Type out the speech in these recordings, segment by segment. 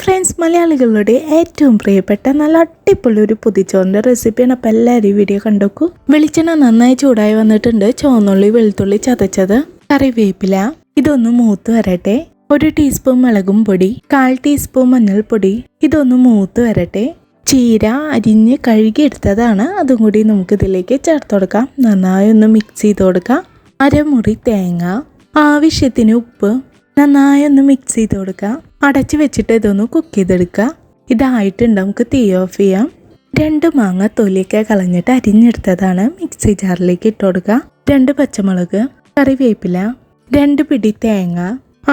Friends മലയാളികളുടെ ഏറ്റവും പ്രിയപ്പെട്ട നല്ല അടിപൊളി ഒരു പുതിച്ചോറിന്റെ റെസിപ്പിയാണ് അപ്പോൾ എല്ലാവരും ഈ വീഡിയോ കണ്ടോക്കൂ. വെളിച്ചെണ്ണ നന്നായി ചൂടായി വന്നിട്ടുണ്ട്. ചുവന്നുള്ളി വെളുത്തുള്ളി ചതച്ചത്. കറിവേപ്പില ഇതൊന്ന് മൂത്ത് വരട്ടെ. ഒരു ടീസ്പൂൺ മുളകും പൊടി കാൽ ടീസ്പൂൺ മഞ്ഞൾപ്പൊടി ഇതൊന്ന് മൂത്ത് വരട്ടെ. ചീര അരിഞ്ഞ് കഴുകിയെടുത്തതാണ്. അതും കൂടി നമുക്ക് ഇതിലേക്ക് ചേർത്ത് കൊടുക്കാം. നന്നായി ഒന്ന് മിക്സ് ചെയ്ത് കൊടുക്കാം. അരമുറി തേങ്ങ ആവശ്യത്തിന് ഉപ്പ് നന്നായി ഒന്ന് മിക്സ് ചെയ്ത് കൊടുക്കുക അടച്ച് വെച്ചിട്ട് ഇതൊന്ന് കുക്ക് ചെയ്തെടുക്കുക ഇതായിട്ടുണ്ട് നമുക്ക് തീ ഓഫ് ചെയ്യാം. രണ്ട് മാങ്ങ തൊലിയൊക്കെ കളഞ്ഞിട്ട് അരിഞ്ഞെടുത്തതാണ്. മിക്സി ജാറിലേക്ക് ഇട്ട് കൊടുക്കുക രണ്ട് പച്ചമുളക് കറിവേപ്പില രണ്ട് പിടി തേങ്ങ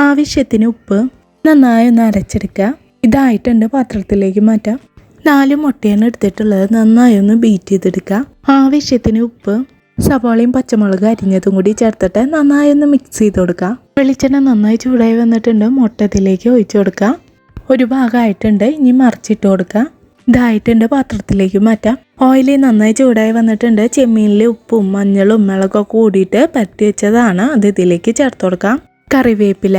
ആവശ്യത്തിന് ഉപ്പ് നന്നായി ഒന്ന് അരച്ചെടുക്കുക ഇതായിട്ടുണ്ട് പാത്രത്തിലേക്ക് മാറ്റാം. നാല് മുട്ടയാണ് എടുത്തിട്ടുള്ളത് നന്നായി ഒന്ന് ബീറ്റ് ചെയ്തെടുക്കുക ആവശ്യത്തിന് ഉപ്പ് സവാളയും പച്ചമുളക് അരിഞ്ഞതും കൂടി ചേർത്തിട്ട് നന്നായി ഒന്ന് മിക്സ് ചെയ്ത് കൊടുക്കാം. വെളിച്ചെണ്ണ നന്നായി ചൂടായി വന്നിട്ടുണ്ട്. മുട്ടത്തിലേക്ക് ഒഴിച്ചു കൊടുക്കാം. ഒരു ഭാഗമായിട്ടുണ്ട്. ഇനി മറിച്ചിട്ട് കൊടുക്കാം. ഇതായിട്ടുണ്ട്. പാത്രത്തിലേക്ക് മാറ്റാം. ഓയിൽ നന്നായി ചൂടായി വന്നിട്ടുണ്ട്. ചെമ്മീനിൽ ഉപ്പും മഞ്ഞളും മുളകൊക്കെ കൂടിയിട്ട് പരത്തി വെച്ചതാണ്. അത് ഇതിലേക്ക് ചേർത്ത് കൊടുക്കാം. കറിവേപ്പില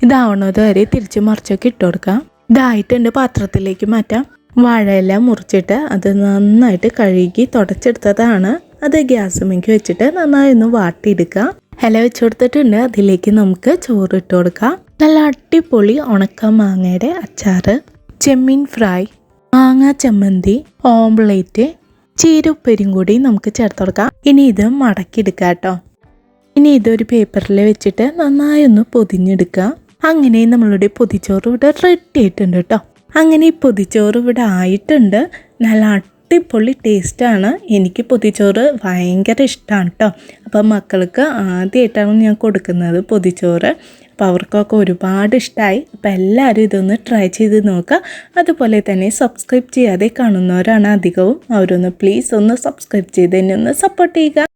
ഇതാവണത് വരെ തിരിച്ച് മറിച്ചൊക്കെ ഇട്ട് കൊടുക്കാം. ഇതായിട്ടുണ്ട്. പാത്രത്തിലേക്ക് മാറ്റാം. വാഴയെല്ലാം മുറിച്ചിട്ട് അത് നന്നായിട്ട് കഴുകി തുടച്ചെടുത്തതാണ്. അത് ഗ്യാസുമേക്ക് വെച്ചിട്ട് നന്നായി ഒന്ന് വാട്ടിയെടുക്കുക ഹല വെച്ച് കൊടുത്തിട്ടുണ്ട് അതിലേക്ക് നമുക്ക് ചോറ് ഇട്ട് കൊടുക്കാം. നല്ല അടിപൊളി ഉണക്ക മാങ്ങയുടെ അച്ചാറ്. ചെമ്മീൻ ഫ്രൈ മാങ്ങ ചമ്മന്തി ഓംപ്ലേറ്റ് ചീരുപ്പരും കൂടി നമുക്ക് ചേർത്ത് കൊടുക്കാം. ഇനി ഇത് മടക്കിയെടുക്കാം കേട്ടോ. ഇനി ഇതൊരു പേപ്പറിൽ വെച്ചിട്ട് നന്നായി ഒന്ന് പൊതിഞ്ഞെടുക്കുക അങ്ങനെ നമ്മളുടെ പൊതിച്ചോറ് ഇവിടെ റെഡി ആയിട്ടുണ്ട് കേട്ടോ. അങ്ങനെ ഈ പൊതിച്ചോറ് ഇവിടെ ആയിട്ടുണ്ട്. നല്ല അടിപൊളി ടേസ്റ്റാണ്. എനിക്ക് പൊതിച്ചോറ് ഭയങ്കര ഇഷ്ടമാണ് കേട്ടോ അപ്പം മക്കൾക്ക് ആദ്യമായിട്ടാണ് ഞാൻ കൊടുക്കുന്നത് പൊതിച്ചോറ്. അപ്പോൾ അവർക്കൊക്കെ ഒരുപാട് ഇഷ്ടമായി അപ്പോൾ എല്ലാവരും ഇതൊന്ന് ട്രൈ ചെയ്ത് നോക്കുക. അതുപോലെ തന്നെ സബ്സ്ക്രൈബ് ചെയ്യാതെ കാണുന്നവരാണ് അധികവും. അവരൊന്ന് പ്ലീസ് ഒന്ന് സബ്സ്ക്രൈബ് ചെയ്ത് എന്നെ ഒന്ന് സപ്പോർട്ട് ചെയ്യുക.